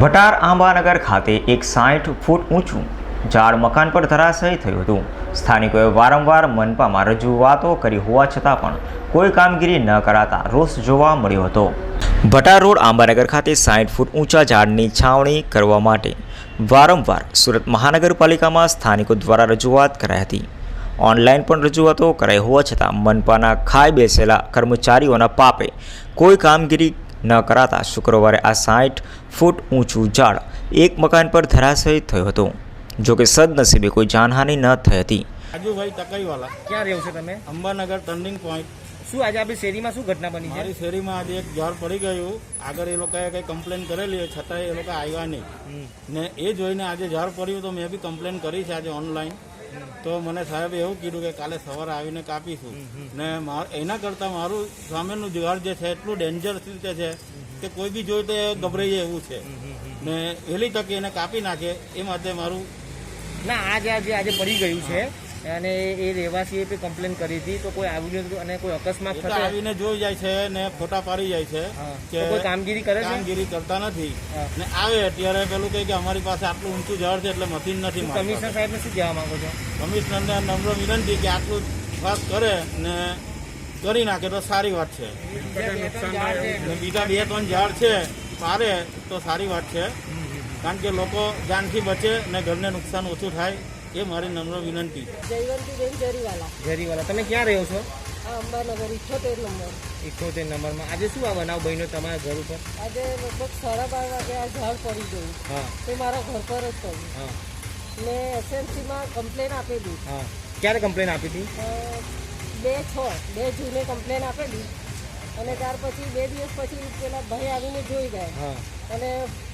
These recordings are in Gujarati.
ભટાર આંબાનગર ખાતે એક સાઠ ફૂટ ઊંચું ઝાડ મકાન પર ધરાશયી થયું હતું. સ્થાનિકોએ વારંવાર મનપામાં રજૂઆતો કરી હોવા છતાં પણ કોઈ કામગીરી ન કરાતા રોષ જોવા મળ્યો હતો. ભટાર રોડ આંબાનગર ખાતે સાઠ ફૂટ ઊંચા ઝાડની છાવણી કરવા માટે વારંવાર સુરત મહાનગરપાલિકામાં સ્થાનિકો દ્વારા રજૂઆત કરાઈ હતી. ઓનલાઈન પણ રજૂઆતો કરાઈ હોવા છતાં મનપાના ખાઈ બેસેલા કર્મચારીઓના પાપે કોઈ કામગીરી ન કરાતા શુક્રવારે આ સાઠ ફૂટ ઊંચું ઝાડ એક મકાન પર ધરાશયી થયું હતું. જોકે સદનસીબે કોઈ જાનહાનિ ન થઈ હતી. રાજુભાઈ ટકાઈવાલા. ક્યાં રહ્યો છો તમે? અંબાનગર ટર્નિંગ પોઈન્ટ શું આજે આપણી શેરીમાં શું ઘટના બની મારી શેરીમાં આજે એક ઝાડ પડી ગયું. આગળ એ લોકોએ કંઈ કમ્પ્લેન કરેલી છતાં છતાંય એ લોકો આવ્યા નહીં. ને એ જોઈને આજે ઝાડ પડ્યું તો મેં બી કમ્પ્લેન કરી છે આજે ઓનલાઈન તો મને સાહેબે એવું કીધું કે કાલે સવારે આવીને કાપીશું. ને એના કરતાં મારું સામેનું ઝાડ જે છે એટલું ડેન્જરસ રીતે છે કે કોઈ બી જોઈ તો ગભરાઈ એવું છે. ને વહેલી તકે એને કાપી નાખે, એ માટે મારું ના, આજે આજે આજે પડી ગયું છે. અને એ રહેવાસીએ પણ કમ્પ્લેન કરી હતી તો કોઈ આવ્યું નતું અને કોઈ અકસ્માત થતો આવીને જોઈ જાય છે ને ફોટા પાડી જાય છે કે કોઈ કામગીરી કરે કામગીરી કરતા નથી. ને આવે અત્યારે પેલું કહે કે અમારી પાસે આટલું ઊંચું ઝાડ છે એટલે મશીન નથી કમિશનર. સાહેબને શું કહેવા માંગો છો? કમિશનરને નમ્ર વિનંતી કે આટલું વાત કરે ને કરી નાખે તો સારી વાત છે. બીજા બે ત્રણ ઝાડ છે. પારે તો સારી વાત છે. કારણ કે લોકો જાનથી બચે ને ઘરને નુકસાન ઓછું થાય. એ મારી નમ્ર વિનંતી. જયવંતીબેન જરીવાલા જરીવાલા તમે ક્યાં રહ્યો છો? આ અંબાનગર ઇઠોતેર નંબર. ઇઠ્ઠોતેર નંબરમાં. આજે શું આ બનાવ બન્યો તમારા ઘર ઉપર? આજે લગભગ સાડા બાર વાગે આ ઝાડ પડી ગયું. હા. તે મારા ઘર પર જ પડ્યું હા. મેં એસએમસીમાં કમ્પ્લેન આપેલી. હા. ક્યારે કમ્પ્લેન આપી હતી? બે છ બે જૂને કમ્પ્લેન આપેલી. અને ત્યાર પછી બે દિવસ પછી પેલા ભાઈ આવીને જોઈ ગયા. હા. અને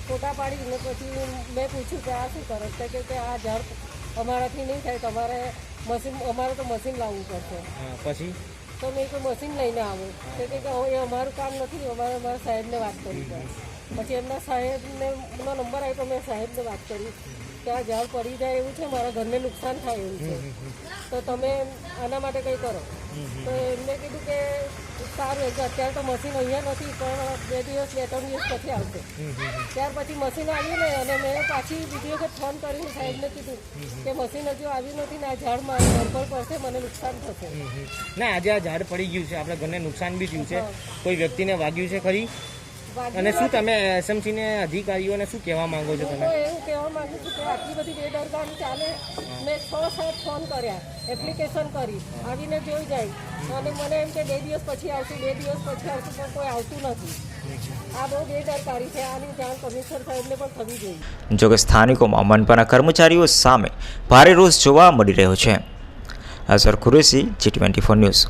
ફોટા પાડીને પછી મેં પૂછ્યું કે આ શું કરો છે? કે કે આ ઝાડ અમારાથી નહીં થાય તમારે મશીન અમારે તો મશીન લાવવું પડશે. પછી? તો મેં કોઈ મશીન લઈને આવું. તો કે એ અમારું કામ નથી અમારે અમારા સાહેબને વાત કરી પછી એમના સાહેબને નંબર આવ્યો તો મેં સાહેબને વાત કરી. કે આ ઝાડ પડી જાય એવું છે મારા ઘરને નુકસાન થાય એવું છે. તો તમે આના માટે કંઈ કરો. તો એમને કીધું કે સારું એટલે અત્યારે તો મશીન અહીંયા નથી પણ બે દિવસ બે ત્રણ દિવસ પછી આવશે. ત્યાર પછી મશીન આવ્યું ને અને મેં પાછી બીજી વખત ફોન કરીને સાહેબને કીધું કે મશીન હજુ આવ્યું નથી ને આ ઝાડ મારા ઘર પર પડશે મને નુકસાન થશે. ના આજે આ ઝાડ પડી ગયું છે આપણા ઘરને નુકસાન બી થયું છે. કોઈ વ્યક્તિને વાગ્યું છે ખરી? અને શું તમે એસએમસી ને અધિકારીઓને શું કહેવા માંગો છો તમે? એવું કહેવા માંગુ છું કે આટલી બધી બેદરકારી ચાલે. મેં છ સાત ફોન કર્યા એપ્લિકેશન કરી. આવીને જોઈ જાય. અને મને એમ કે બે દિવસ પછી આવશું બે દિવસ પછી આવશું પણ કોઈ આવતું નથી. આ બહુ બેદરકારી છે. આની જાણ કમિશનર સાહેબને પણ થવી જોઈએ. જોકે સ્થાનિકોમાં મનપાના કર્મચારીઓ સામે ભારે રોષ જોવા મળી રહ્યો છે. Azhar Qureshi G twenty four news